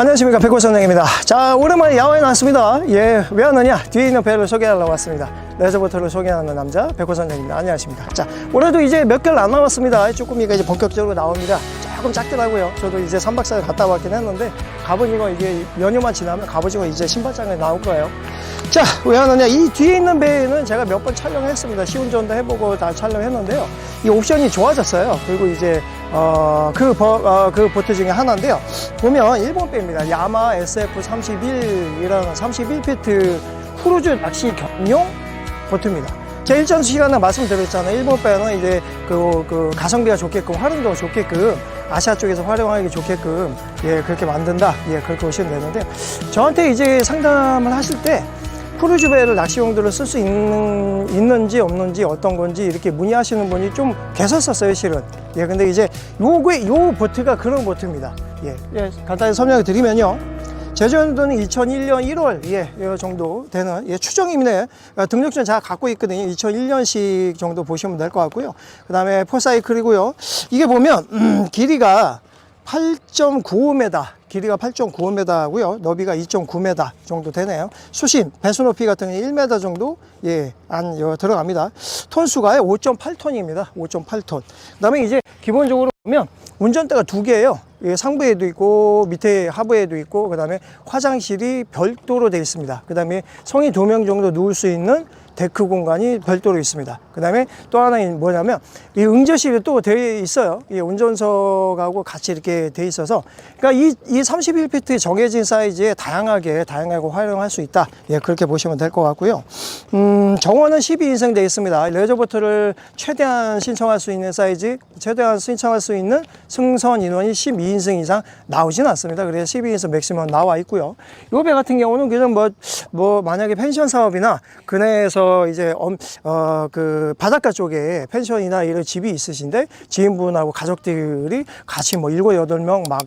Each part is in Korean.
안녕하십니까. 백호 선생입니다. 자 오랜만에 야외에 나왔습니다. 예 왜 왔느냐? 뒤에 있는 배를 소개하려고 왔습니다. 레저보트를 소개하는 남자 백호 선생입니다. 안녕하십니까. 자 올해도 이제 몇 개를 안 남았습니다. 쭈꾸미가 이제 본격적으로 나옵니다. 조금 작더라고요. 저도 이제 3박 4일 갔다 왔긴 했는데 갑오징어 이게 연휴만 지나면 갑오징어 이제 신발장에 나올 거예요. 자 왜 하느냐? 이 뒤에 있는 배는 제가 몇 번 촬영했습니다. 시운전도 해보고 다 촬영했는데요. 이 옵션이 좋아졌어요. 그리고 이제 어, 그, 버, 어, 그 보트 중에 하나인데요. 보면 일본 배입니다. 야마 SF31이라는 31피트 크루즈 낚시 경용 보트입니다. 제가 일전 시간에 말씀드렸잖아요. 일본 배는 이제 그, 그 가성비가 좋게끔 활용도가 좋게끔 아시아 쪽에서 활용하기 좋게끔 예, 그렇게 만든다. 예, 그렇게 보시면 되는데 저한테 이제 상담을 하실 때 크루즈 배를 낚시용도로 쓸 수 있는, 있는지 없는지 어떤 건지 이렇게 문의하시는 분이 좀 계셨었어요, 실은. 예, 근데 이제 요게, 요 보트가 그런 보트입니다. 예, 예 간단히 설명을 드리면요. 제주도는 2001년 1월 예, 요 정도 되는 예, 추정이네 어, 등록증 제가 갖고 있거든요 2001년식 정도 보시면 될 것 같고요 그 다음에 포사이클이고요 이게 보면 음, 길이가 8.95m 길이가 8.95m고요. 너비가 2.9m 정도 되네요. 수심 배수 높이 같은 경우는 1m 정도 예안 요, 들어갑니다. 톤수가 5.8톤입니다. 5.8톤. 그 다음에 이제 기본적으로 보면 운전대가 두 개예요. 예, 상부에도 있고 밑에 하부에도 있고 그 다음에 화장실이 별도로 되어 있습니다. 그 다음에 성인 두 명 정도 누울 수 있는 데크 공간이 별도로 있습니다. 그 다음에 또 하나 뭐냐면 이 응접실이 또 되어 있어요. 이 운전석하고 같이 이렇게 되어 있어서 그러니까 이, 이 31피트 정해진 사이즈에 다양하게 다양하게 활용할 수 있다. 예, 그렇게 보시면 될 것 같고요. 음, 정원은 12인승 되어 있습니다. 레저보트를 최대한 신청할 수 있는 사이즈, 최대한 신청할 수 있는 승선 인원이 12인승 이상 나오진 않습니다. 그래서 12인승 맥시멈 나와 있고요. 요 배 같은 경우는 그냥 뭐, 뭐 만약에 펜션 사업이나 근해에서 이제 엄, 어, 그 바닷가 쪽에 펜션이나 이런 집이 있으신데 지인분하고 가족들이 같이 뭐 일곱 여덟 명 막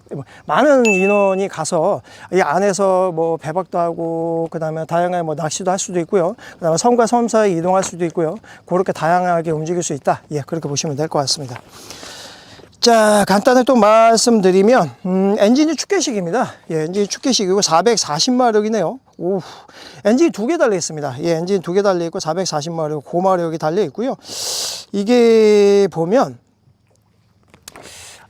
많은 인원이 가서 이 안에서 뭐 배박도 하고 그다음에 다양하게 뭐 낚시도 할 수도 있고요. 그다음에 섬과 섬 사이 이동할 수도 있고요. 그렇게 다양하게 움직일 수 있다. 예, 그렇게 보시면 될 것 같습니다. 자, 간단히 또 말씀드리면, 음, 엔진이 축계식입니다. 예, 엔진이 축계식이고 440마력이네요. 오, 엔진이 두개 달려 있습니다. 예, 엔진 두 개 달려 있고 440마력, 고마력이 달려 있고요. 이게 보면,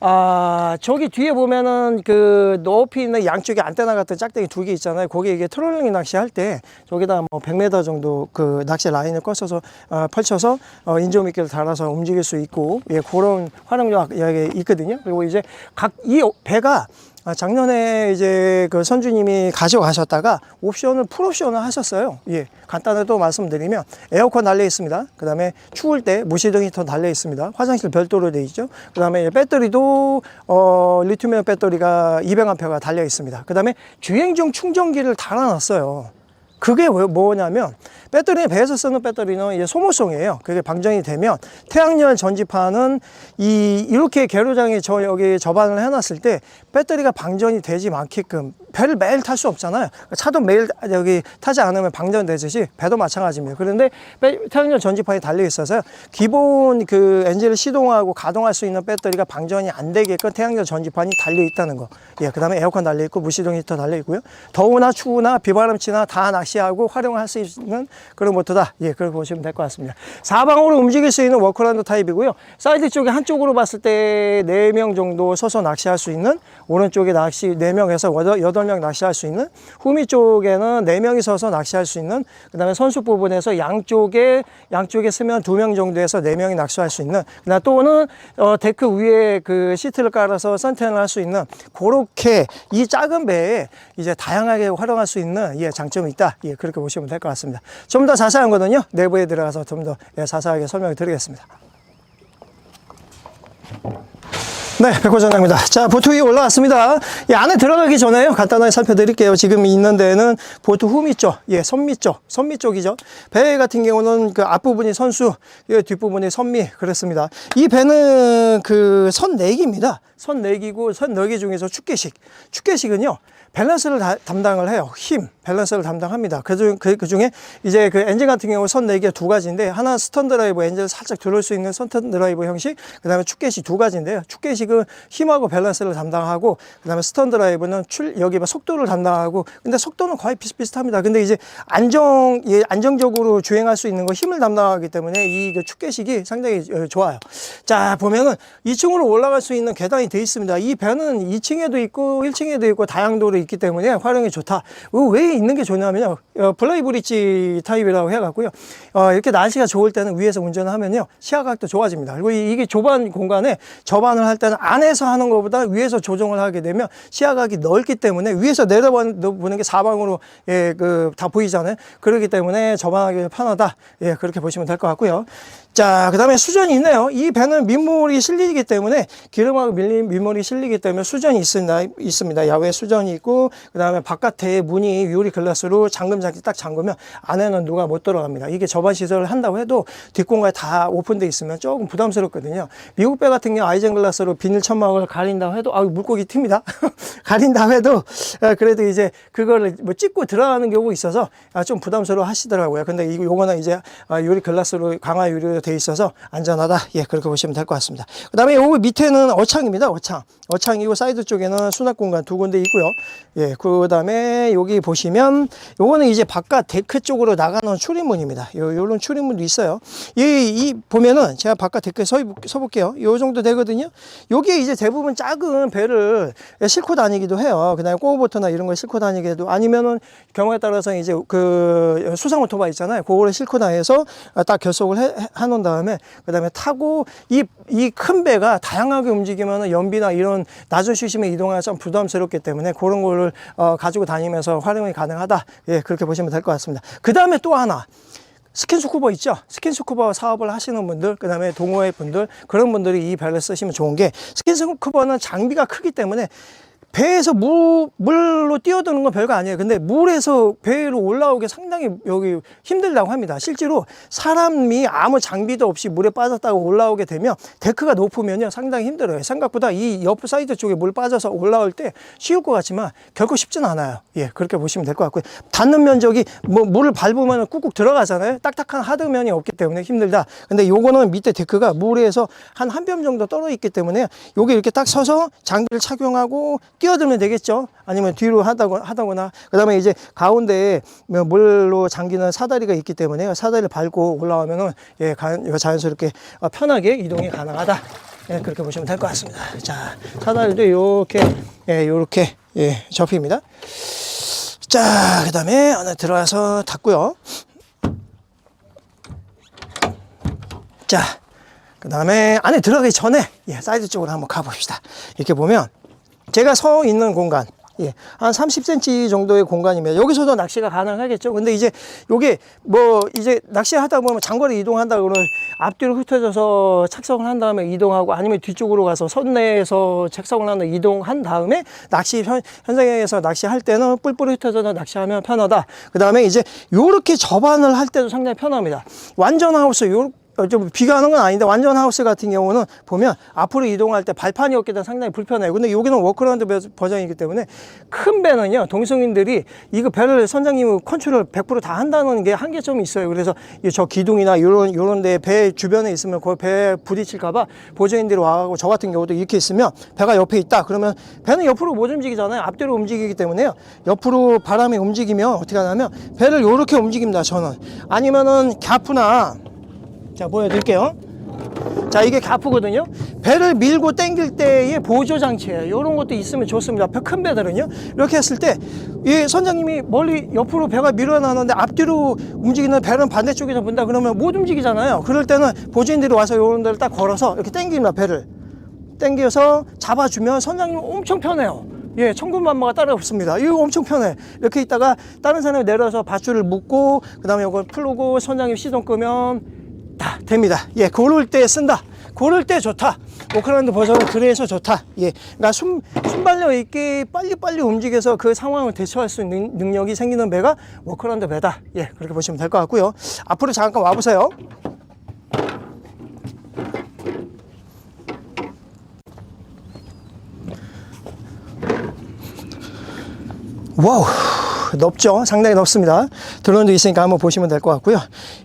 아, 저기 뒤에 보면은 그 높이 있는 양쪽에 안테나 같은 짝대기 두 개 있잖아요. 거기 이게 트롤링 낚시 할 때 저기다 뭐 100m 정도 그 낚시 라인을 꺼서서 어, 펼쳐서 어, 인조미끼를 달아서 움직일 수 있고 예, 그런 활용력 여기 있거든요. 그리고 이제 각 이 배가 아, 작년에 이제 그 선주님이 가져가셨다가 옵션을 풀옵션을 하셨어요. 예. 간단하게 또 말씀드리면 에어컨 달려 있습니다. 그 다음에 추울 때 무시등 히터 달려 있습니다. 화장실 별도로 되어 있죠. 그 다음에 배터리도 어, 리튬이온 배터리가 200A가 달려 있습니다. 그 다음에 주행중 충전기를 달아놨어요. 그게 왜- 뭐냐면 배터리 배에서 쓰는 배터리는 이제 소모성이에요. 그게 방전이 되면 태양열 전지판은 이 이렇게 계로장에 저 여기 접안을 해놨을 때 배터리가 방전이 되지 않게끔 배를 매일 탈 수 없잖아요. 차도 매일 여기 타지 않으면 방전되듯이 배도 마찬가지입니다. 그런데 배- 태양열 전지판이 달려 있어서 기본 그 엔진을 시동하고 가동할 수 있는 배터리가 방전이 안 되게끔 태양열 전지판이 달려 있다는 거. 예, 그다음에 에어컨 달려 있고 무시동 히터 달려 있고요. 더우나 추우나 비바람 치나 다 낚시 하고 활용할 수 있는 그런 모터다. 예, 그렇게 보시면 될 것 같습니다. 사방으로 움직일 수 있는 워크라운드 타입이고요. 사이드 쪽에 한쪽으로 봤을 때 네 명 정도 서서 낚시할 수 있는 오른쪽에 낚시 네명에서 여덟 명 낚시할 수 있는 후미 쪽에는 네명이 서서 낚시할 수 있는 그다음에 선수 부분에서 양쪽에 양쪽에 쓰면 두 명 정도에서 네명이 낚시할 수 있는 그다음 또는 어, 데크 위에 그 시트를 깔아서 선텐을 할 수 있는 그렇게 이 작은 배에 이제 다양하게 활용할 수 있는 예, 장점이 있다. 예, 그렇게 보시면 될 것 같습니다. 좀 더 자세한 거는요. 내부에 들어가서 좀더 예, 자세하게 설명을 드리겠습니다. 네, 백호전장입니다. 자, 보트 위에 올라왔습니다. 이 안에 들어가기 전에요. 간단하게 살펴드릴게요. 지금 있는 데는 보트 후미 쪽, 예, 선미 쪽, 선미 쪽이죠. 배 같은 경우는 그 앞부분이 선수, 예, 뒷부분이 선미, 그렇습니다. 이 배는 그 선 내기입니다. 선 내기고 선내기 중에서 축계식. 축계식은요, 밸런스를 다- 담당을 해요. 힘, 밸런스를 담당합니다. 그, 중, 그, 그 중에 이제 그 엔진 같은 경우 선 4개 두 가지인데 하나 스턴 드라이브 엔진을 살짝 들을 수 있는 스턴 드라이브 형식, 그 다음에 축계식 두 가지인데요. 축계식 은 하이드롤릭은 힘하고 밸런스를 담당하고 그다음에 스턴 드라이브는 출 여기 뭐 속도를 담당하고 근데 속도는 거의 비슷비슷합니다. 근데 이제 안정 예, 안정적으로 주행할 수 있는 거 힘을 담당하기 때문에 이그 축계식이 상당히 어, 좋아요. 자 보면은 2층으로 올라갈 수 있는 계단이 돼 있습니다. 이 배는 2층에도 있고 1층에도 있고 다양도로 있기 때문에 활용이 좋다. 어, 왜 있는 게 좋냐면요. 어, 플라이 브릿지 타입이라고 해갖고요. 어, 이렇게 날씨가 좋을 때는 위에서 운전을 하면요. 시야각도 좋아집니다. 그리고 이- 이게 좁은 공간에 접안을 할 때는 안에서 하는 것보다 위에서 조정을 하게 되면 시야각이 넓기 때문에 위에서 내려보는 게 사방으로 예, 그 다 보이잖아요. 그렇기 때문에 접안하기 편하다. 예, 그렇게 보시면 될 것 같고요. 자, 그 다음에 수전이 있네요. 이 배는 민물이 실리기 때문에 기름하고 밀린 민물이 실리기 때문에 수전이 있습니다. 있습니다. 야외 수전이 있고 그 다음에 바깥에 문이 유리 글라스로 잠금 장치 딱 잠그면 안에는 누가 못 들어갑니다. 이게 접안 시설을 한다고 해도 뒷공간이 다 오픈돼 있으면 조금 부담스럽거든요. 미국 배 같은 경우 아이젠 글라스로 비닐 천막을 가린다고 해도 아 물고기 튑니다. 가린다고 해도 아, 그래도 이제 그거를 뭐 찍고 들어가는 경우가 있어서 아, 좀 부담스러워 하시더라고요. 근데 이거 요거는 이제 아, 유리 글라스로 강화 유리로 돼 있어서 안전하다. 예, 그렇게 보시면 될 것 같습니다. 그 다음에 요거 밑에는 어창입니다. 어창. 어창이고 사이드 쪽에는 수납 공간 두 군데 있고요. 예, 그 다음에 여기 보시면 요거는 이제 바깥 데크 쪽으로 나가는 출입문입니다. 요 요런 출입문도 있어요. 이, 이 보면은 제가 바깥 데크에 서, 서 볼게요. 요 정도 되거든요. 요게 이제 대부분 작은 배를 싣고 다니기도 해요. 그 다음에 꼬우보트나 이런 걸 싣고 다니기도 아니면은 경우에 따라서 이제 그 수상 오토바이 있잖아요. 그거를 싣고 다녀서 딱 결속을 해, 해- 해 놓은 다음에 그 다음에 타고 이 이 큰 배가 다양하게 움직이면은 연비나 이런 낮은 수심에 이동하기 좀 부담스럽기 때문에 그런 거를 어, 가지고 다니면서 활용이 가능하다. 예, 그렇게 보시면 될 것 같습니다. 그 다음에 또 하나. 스킨스쿠버 있죠? 스킨스쿠버 사업을 하시는 분들, 그 다음에 동호회 분들, 그런 분들이 이 배를 쓰시면 좋은 게, 스킨스쿠버는 장비가 크기 때문에 배에서 물, 물로 뛰어드는 건 별거 아니에요. 근데 물에서 배로 올라오기 상당히 여기 힘들다고 합니다. 실제로 사람이 아무 장비도 없이 물에 빠졌다고 올라오게 되면 데크가 높으면요 상당히 힘들어요. 생각보다 이 옆 사이드 쪽에 물 빠져서 올라올 때 쉬울 것 같지만 결코 쉽진 않아요. 예, 그렇게 보시면 될 것 같고요. 닿는 면적이 뭐 물을 밟으면 꾹꾹 들어가잖아요. 딱딱한 하드면이 없기 때문에 힘들다. 근데 요거는 밑에 데크가 물에서 한 한 뼘 정도 떨어 있기 때문에 요게 이렇게 딱 서서 장비를 착용하고 뛰어들면 되겠죠. 아니면 뒤로 하다거나, 하다거나. 그 다음에 이제 가운데에 뭐 물로 잠기는 사다리가 있기 때문에 사다리를 밟고 올라오면은 예, 자연스럽게 어, 편하게 이동이 가능하다. 예, 그렇게 보시면 될 것 같습니다. 자, 사다리도 이렇게, 예, 요렇게, 예, 접힙니다. 자, 그 다음에 안에 들어가서 닫고요. 자, 그 다음에 안에 들어가기 전에 예, 사이드 쪽으로 한번 가봅시다. 이렇게 보면 제가 서 있는 공간, 예, 한 30cm 정도의 공간이면 여기서도 낚시가 가능하겠죠. 근데 이제 요게 뭐 이제 낚시하다 보면 장거리 이동한다 그러면 앞뒤로 흩어져서 착석을 한 다음에 이동하고 아니면 뒤쪽으로 가서 선내에서 착석을 하는 이동한 다음에 낚시 현, 현장에서 낚시할 때는 뿔뿔이 흩어져서 낚시하면 편하다. 그 다음에 이제 요렇게 접안을 할 때도 상당히 편합니다. 완전 하우스 요 어, 좀 비교하는 건 아닌데 완전 하우스 같은 경우는 보면 앞으로 이동할 때 발판이 없기 때문에 상당히 불편해요. 근데 여기는 워크라운드 배- 버전이기 때문에 큰 배는요 동성인들이 이거 배를 선장님이 컨트롤 100%다 한다는 게 한계점이 있어요. 그래서 이저 기둥이나 요런 요런 데 배 주변에 있으면 그 배에 부딪힐까봐 보조인들이 와가고 저 같은 경우도 이렇게 있으면 배가 옆에 있다 그러면 배는 옆으로 못 움직이잖아요. 앞뒤로 움직이기 때문에요. 옆으로 바람이 움직이면 어떻게 하냐면 배를 요렇게 움직입니다. 저는 아니면은 갸프나 자 보여드릴게요. 자 이게 가프거든요. 배를 밀고 당길 때의 보조 장치예요. 이런 것도 있으면 좋습니다. 배- 큰 배들은요. 이렇게 했을 때 이 선장님이 멀리 옆으로 배가 밀어나는데 앞뒤로 움직이는 배는 반대쪽에서 본다 그러면 못 움직이잖아요. 그럴 때는 보조인들이 와서 이런 데를 딱 걸어서 이렇게 당깁니다 배를. 당겨서 잡아주면 선장님 엄청 편해요. 예, 천군만마가 따로 없습니다. 이거 엄청 편해. 이렇게 있다가 다른 사람이 내려서 밧줄을 묶고 그 다음에 이걸 풀고 선장님 시동 끄면 다 됩니다. 예, 고를 때 쓴다. 고를 때 좋다. 오크라운드 버전은 그래서 좋다. 예, 그러니까 순, 순발력 있게 빨리빨리 움직여서 그 상황을 대처할 수 있는 능력이 생기는 배가 워크라운드 배다. 예, 그렇게 보시면 될 것 같고요. 앞으로 잠깐 와보세요. 와우. 넓죠? 상당히 넓습니다. 드론도 있으니까 한번 보시면 될 것 같고요.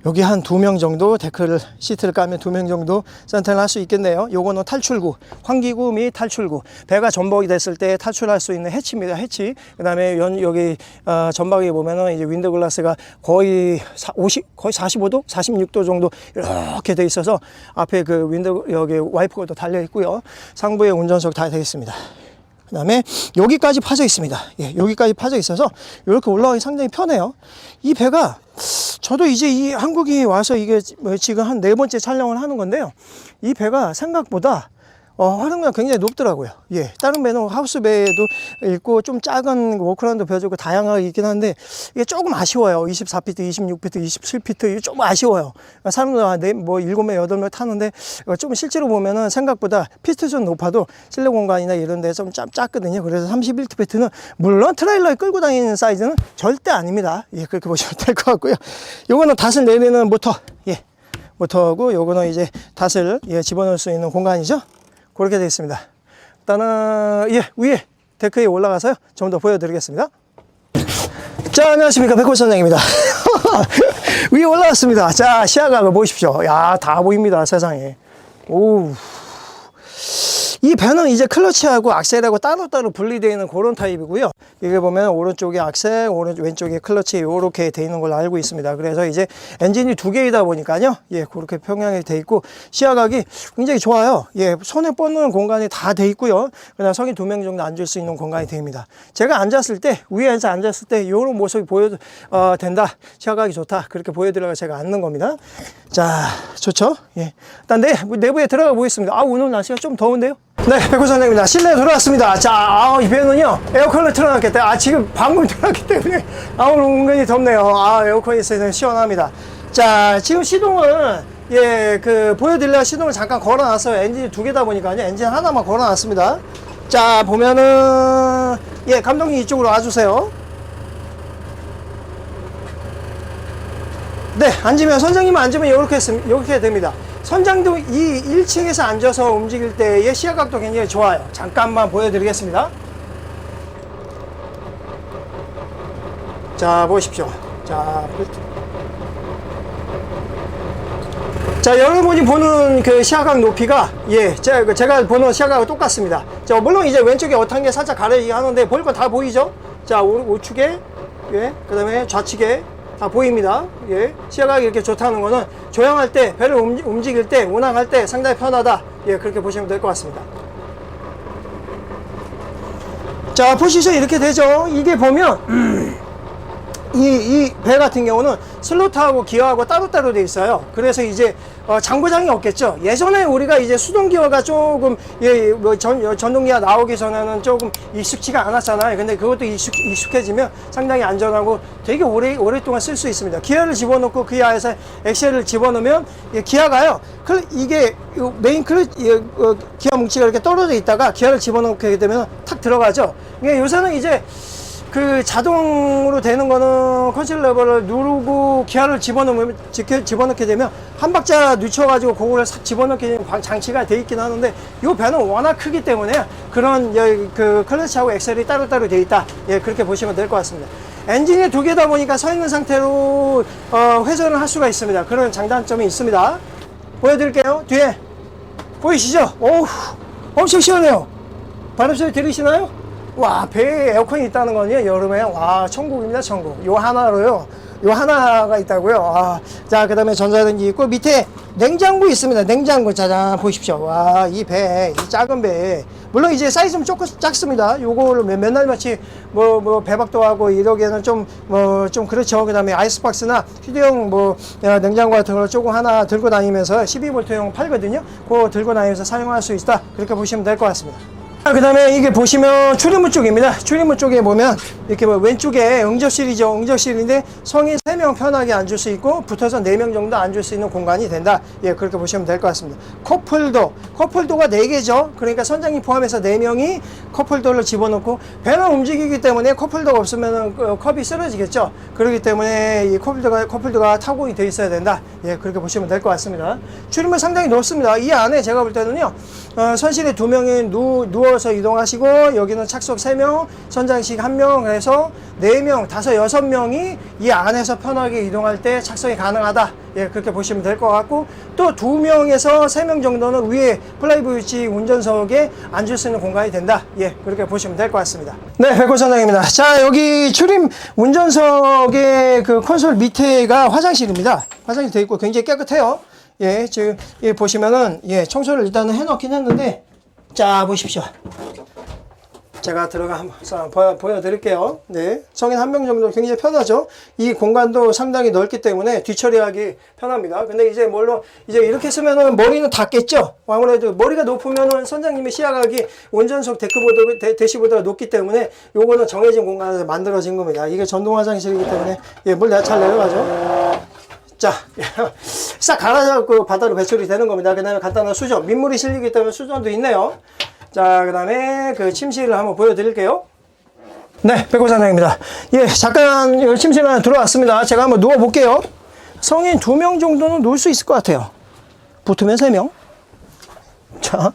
여기 한 두 명 정도 데크를, 시트를 까면 두 명 정도 센터를 할 수 있겠네요. 요거는 탈출구, 환기구 및 탈출구. 배가 전복이 됐을 때 탈출할 수 있는 해치입니다. 해치. 그 다음에 연, 여기, 어, 전방에 보면은 이제 윈드 글라스가 거의 사, 50, 거의 45도? 46도 정도 이렇게 돼 있어서 앞에 그 윈드, 여기 와이퍼가 또 달려 있고요. 상부에 운전석 다 되어 있습니다. 그 다음에 여기까지 파져 있습니다. 예, 여기까지 파져 있어서 이렇게 올라가기 상당히 편해요. 이 배가 저도 이제 이 한국에 와서 이게 뭐 지금 한 네 번째 촬영을 하는 건데요. 이 배가 생각보다 어, 활용量굉장히 높더라고요. 예. 다른 배는 하우스 배도 있고 좀 작은 워크라운드 배주고 다양하게 있긴 한데 이게 조금 아쉬워요. 24피트, 26피트, 27피트 이게 좀 아쉬워요. 사람들 한 네, 뭐 7명, 8명 타는데 좀 실제로 보면은 생각보다 피트 좀 높아도 실내 공간이나 이런 데서 좀 작- 작거든요. 그래서 31피트는 물론 트레일러에 끌고 다니는 사이즈는 절대 아닙니다. 예, 그렇게 보시면 될 것 같고요. 요거는 닷을 내리는 모터. 예. 모터고 요거는 이제 닷을 예, 집어넣을 수 있는 공간이죠. 그렇게 되어 있습니다. 일단은 예 위에 데크에 올라가서요 좀 더 보여드리겠습니다. 자 안녕하십니까 백호 선장입니다. 위에 올라왔습니다. 자 시야각을 보십시오. 야 다 보입니다 세상에. 오. 이 배는 이제 클러치하고 악셀하고 따로따로 분리되어 있는 그런 타입이고요. 이게 보면 오른쪽에 악셀, 오른 왼쪽에 클러치 이렇게 되어 있는 걸로 알고 있습니다. 그래서 이제 엔진이 두 개이다 보니까요. 예, 그렇게 평양이 돼 있고 시야각이 굉장히 좋아요. 예, 손에 뻗는 공간이 다돼 있고요. 그냥 성인 두 명 정도 앉을 수 있는 공간이 됩니다. 제가 앉았을 때 위에서 앉았을 때 이런 모습이 보여 어, 된다. 시야각이 좋다. 그렇게 보여드려서 제가 앉는 겁니다. 자, 좋죠? 예. 일단 내, 내부에 들어가 보겠습니다. 아, 오늘 날씨가 좀 더운데요? 네, 백호 선생입니다. 실내에 들어왔습니다. 자, 아, 이 배는요, 에어컨을 틀어놨겠다. 아, 지금 방금 틀어놨기 때문에, 아, 오늘 은근히 덥네요. 아, 에어컨이 있어서 시원합니다. 자, 지금 시동을, 예, 그, 보여드리려 시동을 잠깐 걸어놨어요. 엔진이 두 개다 보니까요. 엔진 하나만 걸어놨습니다. 자, 보면은, 예, 감독님 이쪽으로 와주세요. 네, 앉으면 선장님 앉으면 이렇게 했- 이렇게 됩니다. 선장도 이 1층에서 앉아서 움직일 때의 시야각도 굉장히 좋아요. 잠깐만 보여드리겠습니다. 자, 보십시오. 자, 자, 여러분이 보는 그 시야각 높이가, 예, 제가, 제가 보는 시야각과 똑같습니다. 자, 물론 이제 왼쪽에 게 살짝 가려지긴 하는데, 보일 거다 보이죠? 자, 우, 우측에, 예, 그 다음에 좌측에 다 보입니다. 예, 시야각이 이렇게 좋다는 거는 조향할 때, 배를 움, 움직일 때, 운항할 때 상당히 편하다. 예, 그렇게 보시면 될 것 같습니다. 자, 포지션 이렇게 되죠? 이게 보면, 이, 이 배 같은 경우는 슬로트하고 기어하고 따로따로 돼 있어요. 그래서 이제 어, 장고장이 없겠죠. 예전에 우리가 이제 수동 기어가 조금 예, 뭐 전, 어, 전동기어 나오기 전에는 조금 익숙치가 않았잖아요. 근데 그것도 익숙, 익숙해지면 상당히 안전하고 되게 오래, 오랫동안 쓸 수 있습니다. 기어를 집어넣고 그 안에서 엑셀을 집어넣으면 예, 기어가요. 클- 이게 요 메인 클 예, 어, 기어 뭉치가 이렇게 떨어져 있다가 기어를 집어넣게 되면 탁 들어가죠. 이게 요새는 이제 그 자동으로 되는 거는 컨실 레버를 누르고 기아를 집어넣으면 집어넣게 되면 한 박자 늦춰가지고 그거를 싹 집어넣게 되는 방- 장치가 돼 있긴 하는데 이 배는 워낙 크기 때문에 그런 예, 그 클러치하고 엑셀이 따로따로 돼 있다. 예 그렇게 보시면 될 것 같습니다. 엔진이 두 개다 보니까 서 있는 상태로 어, 회전을 할 수가 있습니다. 그런 장단점이 있습니다. 보여드릴게요. 뒤에. 보이시죠? 오우 엄청 시원해요. 바람 소리 들리시나요? 와, 배에 에어컨이 있다는 건요, 여름에. 와, 천국입니다, 천국. 요 하나로요. 요 하나가 있다고요. 아, 자, 그 다음에 전자레인지 있고, 밑에 냉장고 있습니다. 냉장고. 짜잔, 보십시오. 와, 이 배, 이 작은 배. 물론 이제 사이즈는 조금 작습니다. 요거를 맨- 맨날 마치 뭐, 뭐, 배박도 하고 이러기에는 좀, 뭐, 좀 그렇죠. 그 다음에 아이스박스나 휴대용 뭐, 야, 냉장고 같은 걸 조금 하나 들고 다니면서 12V용 팔거든요. 그거 들고 다니면서 사용할 수 있다. 그렇게 보시면 될 것 같습니다. 그 다음에 이게 보시면 출입문 쪽입니다. 출입문 쪽에 보면 이렇게 뭐 왼쪽에 응접실이죠. 응접실인데 성인 3명 편하게 앉을 수 있고 붙어서 4명 정도 앉을 수 있는 공간이 된다. 예, 그렇게 보시면 될 것 같습니다. 컵홀더. 컵홀더가 4개죠. 그러니까 선장님 포함해서 4명이 컵홀더를 집어넣고 배는 움직이기 때문에 컵홀더가 없으면 그 컵이 쓰러지겠죠. 그렇기 때문에 이 컵홀더가, 컵홀더가 타공이 되어 있어야 된다. 예, 그렇게 보시면 될 것 같습니다. 출입문 상당히 넓습니다. 이 안에 제가 볼 때는요, 어, 선실에 두 명이 누, 누워 띄워서 이동하시고 여기는 착석 3명, 선장식 1명 그래서 4명, 5, 6명이 이 안에서 편하게 이동할 때 착석이 가능하다. 예, 그렇게 보시면 될 것 같고 또 2명에서 3명 정도는 위에 플라이브위치 운전석에 앉을 수 있는 공간이 된다. 예, 그렇게 보시면 될 것 같습니다. 네, 백호 선장입니다. 자, 여기 출입 운전석의 그 콘솔 밑에가 화장실입니다. 화장실 돼 있고 굉장히 깨끗해요. 예, 지금 예, 보시면은 예, 청소를 일단은 해놓긴 했는데 자 보십시오. 제가 들어가 한번 보여, 보여드릴게요. 네. 성인 한 명 정도 굉장히 편하죠. 이 공간도 상당히 넓기 때문에 뒤처리하기 편합니다. 근데 이제 뭘로, 이제 이렇게 쓰면은 머리는 닿겠죠? 아무래도 머리가 높으면은 선장님의 시야각이 운전석 데크보드, 대, 대시보드가 높기 때문에 요거는 정해진 공간에서 만들어진 겁니다. 이게 전동 화장실이기 때문에, 예, 물잘 내려가죠. 자, 싹 갈아잡고 바다로 배출이 되는 겁니다. 그 다음에 간단한 수전, 민물이 실리기 때문에 수전도 있네요. 자, 그 다음에 그 침실을 한번 보여드릴게요. 네, 백호 사장입니다. 예, 잠깐 이 침실 안에 들어왔습니다. 제가 한번 누워볼게요. 성인 두 명 정도는 누울 수 있을 것 같아요. 붙으면 세 명. 자,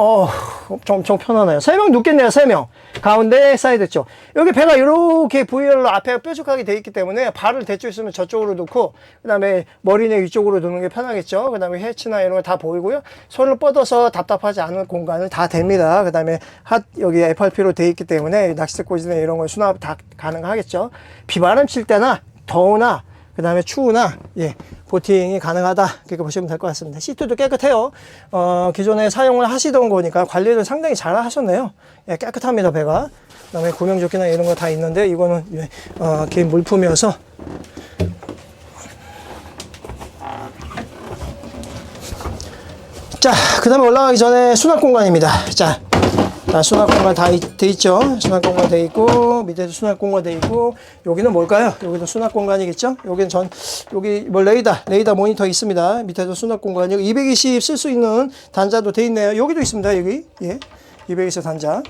어, 엄청, 엄청 편하네요. 세명 눕겠네요, 세 명. 가운데 사이드 쪽. 여기 배가 이렇게 V열로 앞에 뾰족하게 돼 있기 때문에 발을 대쪽 있으면 저쪽으로 놓고, 그 다음에 머리는 이쪽으로 두는 게 편하겠죠. 그 다음에 해치나 이런 거 다 보이고요. 손을 뻗어서 답답하지 않은 공간을 다 됩니다. 그 다음에 핫, 여기 FRP로 돼 있기 때문에 낚싯대 꽂이나 이런 거 수납 다 가능하겠죠. 비바람 칠 때나 더우나 그 다음에 추우나 예 보팅이 가능하다. 그렇게 보시면 될 것 같습니다. 시트도 깨끗해요. 어 기존에 사용을 하시던 거니까 관리를 상당히 잘 하셨네요. 예 깨끗합니다 배가. 그 다음에 구명조끼나 이런 거 다 있는데 이거는 예, 어, 긴 물품이어서. 자, 그 다음에 올라가기 전에 수납 공간입니다. 자, 자 수납 공간 다 돼 있죠? 수납 공간 돼 있고, 밑에도 수납 공간 돼 있고, 여기는 뭘까요? 여기도 수납 공간이겠죠? 여기는 전, 여기 뭐 레이더, 레이더 모니터 있습니다. 밑에도 수납 공간이고, 220 쓸 수 있는 단자도 돼 있네요. 여기도 있습니다, 여기. 예. 220 단자.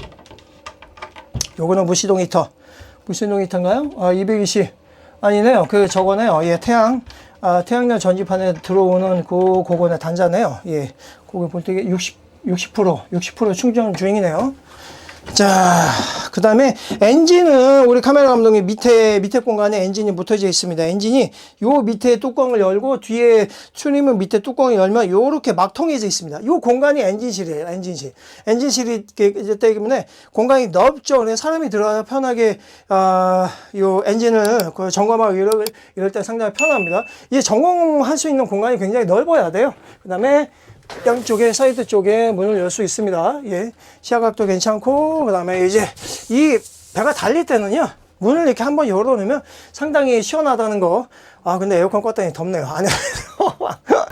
요거는 무시동 히터. 무시동 히터인가요? 아, 220. 아니네요. 그 저거네요. 예, 태양. 아, 태양열 전지판에 들어오는 그, 그거네, 단자네요. 예. 거기 볼때 60, 60%, 60% 충전 중이네요. 자, 그 다음에 엔진은 우리 카메라 감독님 밑에, 밑에 공간에 엔진이 붙어져 있습니다. 엔진이 요 밑에 뚜껑을 열고 뒤에 추림은 밑에 뚜껑을 열면 요렇게 막 통해져 있습니다. 요 공간이 엔진실이에요. 엔진실. 엔진실이 이기 때문에 공간이 넓죠. 그래서 사람이 들어가 편하게, 아, 요 엔진을 그 점검하고 이럴, 이럴 때 상당히 편합니다. 이게 점검할 수 있는 공간이 굉장히 넓어야 돼요. 그 다음에 양쪽에 사이드 쪽에 문을 열 수 있습니다. 예. 시야각도 괜찮고 그다음에 이제 이 배가 달릴 때는요. 문을 이렇게 한번 열어 놓으면 상당히 시원하다는 거. 아, 근데 에어컨 껐더니 덥네요. 안에.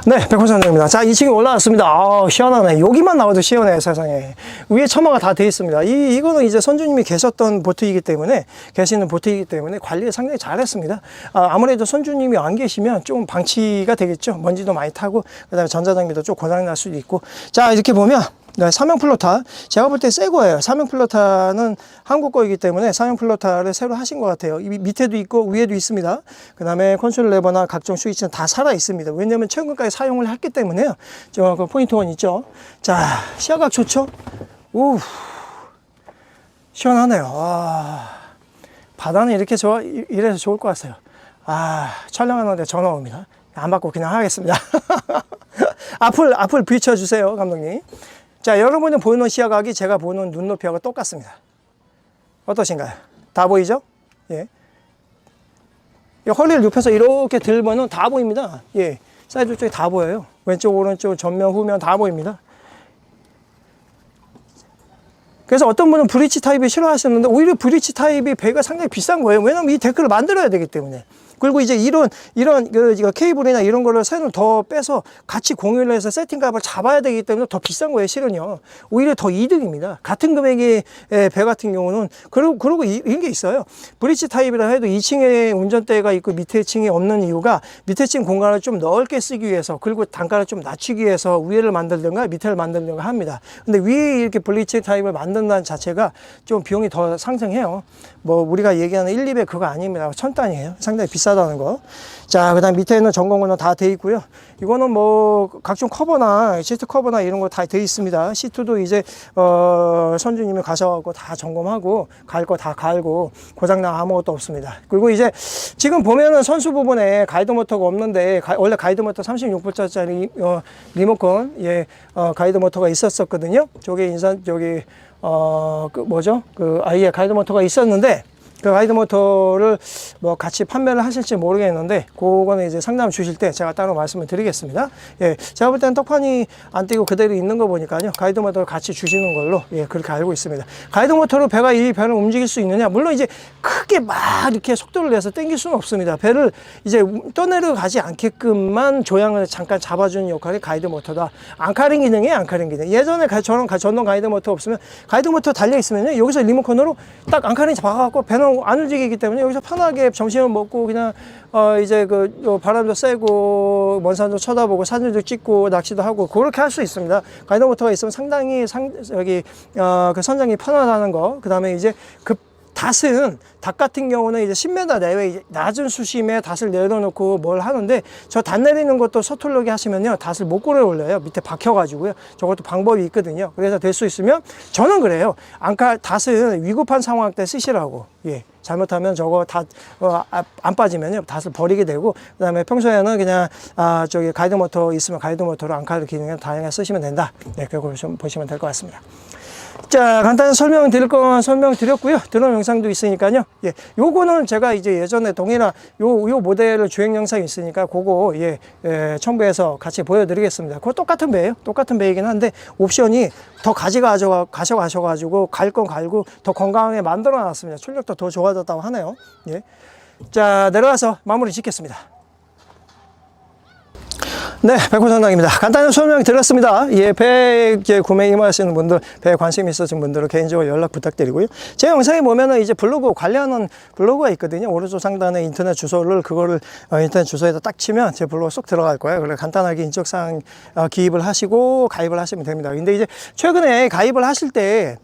네, 백호선장입니다. 자, 2층에 올라왔습니다. 아, 시원하네. 여기만 나와도 시원해요, 세상에. 위에 처마가 다 돼 있습니다. 이, 이거는 이제 선주님이 계셨던 보트이기 때문에, 계시는 보트이기 때문에 관리를 상당히 잘 했습니다. 아, 아무래도 선주님이 안 계시면 좀 방치가 되겠죠. 먼지도 많이 타고, 그 다음에 전자장비도 좀 고장날 수도 있고. 자, 이렇게 보면, 네, 사명 플로타. 제가 볼 때 새 거예요. 사명 플로타는 한국 거이기 때문에 사명 플로타를 새로 하신 것 같아요. 이 밑에도 있고 위에도 있습니다. 그 다음에 콘솔 레버나 각종 스위치는 다 살아 있습니다. 왜냐면 최근까지 사용을 했기 때문에요. 저 그 포인트 원 있죠. 자, 시야각 좋죠? 오, 시원하네요. 아, 바다는 이렇게 좋아, 이- 이래서 좋을 것 같아요. 아, 촬영하는데 전화 옵니다. 안 받고 그냥 하겠습니다. 앞을, 앞을 비춰주세요, 감독님. 자, 여러분이 보는 시야각이 제가 보는 눈높이하고 똑같습니다. 어떠신가요? 다 보이죠? 예. 이 허리를 눕혀서 이렇게 들면은 다 보입니다. 예. 사이드 쪽에 다 보여요. 왼쪽, 오른쪽, 전면, 후면 다 보입니다. 그래서 어떤 분은 브릿지 타입이 싫어하셨는데 오히려 브릿지 타입이 배가 상당히 비싼 거예요. 왜냐면 이 데크를 만들어야 되기 때문에. 그리고 이제 이런 이런 그 케이블이나 이런 거를 새는 더 빼서 같이 공유를 해서 세팅 값을 잡아야 되기 때문에 더 비싼 거예요, 실은요. 오히려 더 이득입니다. 같은 금액의 에, 배 같은 경우는 그리고 이- 이런 게 있어요. 브릿지 타입이라 해도 2층에 운전대가 있고 밑에 층이 없는 이유가 밑에 층 공간을 좀 넓게 쓰기 위해서 그리고 단가를 좀 낮추기 위해서 위에를 만들든가 밑에를 만들든가 합니다. 근데 위에 이렇게 브릿지 타입을 만든다는 자체가 좀 비용이 더 상승해요. 뭐 우리가 얘기하는 1, 200 그거 아닙니다. 천 단위예요. 상당히 비싼 비싸다는 거. 자, 그 다음 밑에 있는 점검은 다 돼 있고요. 이거는 뭐 각종 커버나 시트 커버나 이런 거 다 돼 있습니다. 시트도 이제 어, 선주님이 가셔갖고 다 점검하고 갈 거 다 갈고 고장난 아무것도 없습니다. 그리고 이제 지금 보면은 선수 부분에 가이드 모터가 없는데 가- 원래 가이드 모터 36V짜리 어, 리모컨 예 어, 가이드 모터가 있었었거든요. 저게 인산 저기 어 그 뭐죠? 그 아예 가이드 모터가 있었는데 그 가이드 모터를 뭐 같이 판매를 하실지 모르겠는데 그거는 이제 상담 주실 때 제가 따로 말씀을 드리겠습니다. 예, 제가 볼 때는 떡판이 안 띄고 그대로 있는 거 보니까요. 가이드 모터를 같이 주시는 걸로 예, 그렇게 알고 있습니다. 가이드 모터로 배가 이 배를 움직일 수 있느냐? 물론 이제 크게 막 이렇게 속도를 내서 당길 수는 없습니다. 배를 이제 떠내려가지 않게끔만 조향을 잠깐 잡아주는 역할이 가이드 모터다. 앙카링 기능이에요, 앙카링 기능. 예전에 가- 저런 가- 전동 가이드 모터 없으면 가이드 모터 달려 있으면요 여기서 리모컨으로 딱 앙카링 잡아갖고 배는 안 움직이기 때문에 여기서 편하게 점심을 먹고 그냥 어 이제 그 어, 바람도 쐬고 먼 산도 쳐다보고 사진도 찍고 낚시도 하고 그렇게 할 수 있습니다. 가이드 모터가 있으면 상당히 상 여기 어그 선장이 편하다는 거. 그다음에 이제 급 닷은 닷 같은 경우는 이제 10m 내외 이제 낮은 수심에 닷을 내려놓고 뭘 하는데 저 닷 내리는 것도 서툴르게 하시면요 닷을 못 끌어 올려요. 밑에 박혀가지고요. 저것도 방법이 있거든요. 그래서 될 수 있으면 저는 그래요. 안카 닷은 위급한 상황 때 쓰시라고. 예. 잘못하면 저거 닷, 어, 아- 안 빠지면요 닷을 버리게 되고 그 다음에 평소에는 그냥 아 저기 가이드 모터 있으면 가이드 모터로 안카 기능을 다양하게 쓰시면 된다. 네 그거 좀 보시면 될 것 같습니다 자, 간단히 설명 드릴 건 설명 드렸고요. 드론 영상도 있으니까요. 예, 요거는 제가 이제 예전에 동일한 요, 요 모델을 주행 영상이 있으니까 그거 예, 예, 첨부해서 같이 보여드리겠습니다. 그거 똑같은 배예요. 똑같은 배이긴 한데 옵션이 더 가져가 가셔 가셔가지고 갈 건 갈고 더 건강하게 만들어 놨습니다. 출력도 더 좋아졌다고 하네요. 예. 자, 내려가서 마무리 짓겠습니다. 네, 백호 선장입니다. 간단히 설명 드렸습니다. 예, 배 구매 임하시는 분들, 배에 관심 있으신 분들은 개인적으로 연락 부탁드리고요. 제 영상에 보면은 이제 블로그 관리하는 블로그가 있거든요. 오른쪽 상단에 인터넷 주소를 그거를 어, 인터넷 주소에다 딱 치면 제 블로그 쏙 들어갈 거예요. 그래 간단하게 인적사항 어, 기입을 하시고 가입을 하시면 됩니다. 근데 이제 최근에 가입을 하실 때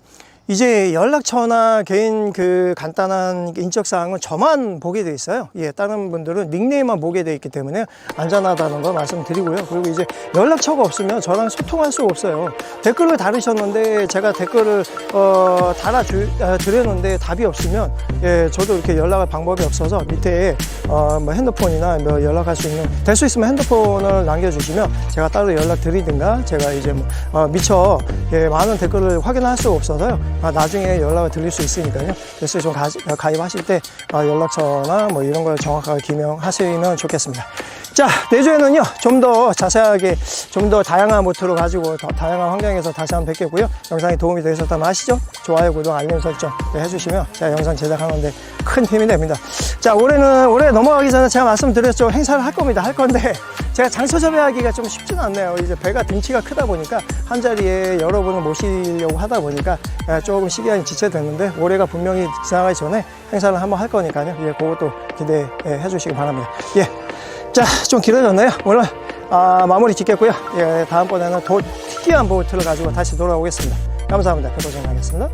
이제 연락처나 개인 그 간단한 인적 사항은 저만 보게 돼 있어요. 예, 다른 분들은 닉네임만 보게 돼 있기 때문에 안전하다는 거 말씀드리고요. 그리고 이제 연락처가 없으면 저랑 소통할 수가 없어요. 댓글을 달으셨는데 제가 댓글을 어, 달아 주, 아, 드렸는데 답이 없으면 예, 저도 이렇게 연락할 방법이 없어서 밑에 어, 뭐 핸드폰이나 뭐 연락할 수 있는 될 수 있으면 핸드폰을 남겨주시면 제가 따로 연락 드리든가 제가 이제 뭐 어, 미처 예, 많은 댓글을 확인할 수가 없어서요. 아, 나중에 연락을 드릴 수 있으니까요. 그래서 좀 가, 가입하실 때 아, 연락처나 뭐 이런 걸 정확하게 기명하시면 좋겠습니다. 자, 내주에는요, 좀 더 자세하게, 좀 더 다양한 모토를 가지고 더 다양한 환경에서 다시 한번 뵙겠고요. 영상이 도움이 되셨다면 아시죠? 좋아요, 구독, 알림 설정 네, 해주시면 제가 영상 제작하는데 큰 힘이 됩니다. 자, 올해는, 올해 넘어가기 전에 제가 말씀드렸죠. 행사를 할 겁니다. 할 건데, 제가 장소 섭외하기가 좀 쉽지는 않네요. 이제 배가 등치가 크다 보니까 한 자리에 여러 분을 모시려고 하다 보니까 예, 조금 시간이 지체됐는데 올해가 분명히 지나가기 전에 행사를 한번 할 거니까요. 예, 그것도 기대해 주시기 바랍니다. 예. 자, 좀 길어졌네요. 오늘 아, 마무리 짓겠고요. 예, 다음번에는 더 특이한 보트를 가지고 다시 돌아오겠습니다. 감사합니다. 배도전 하겠습니다.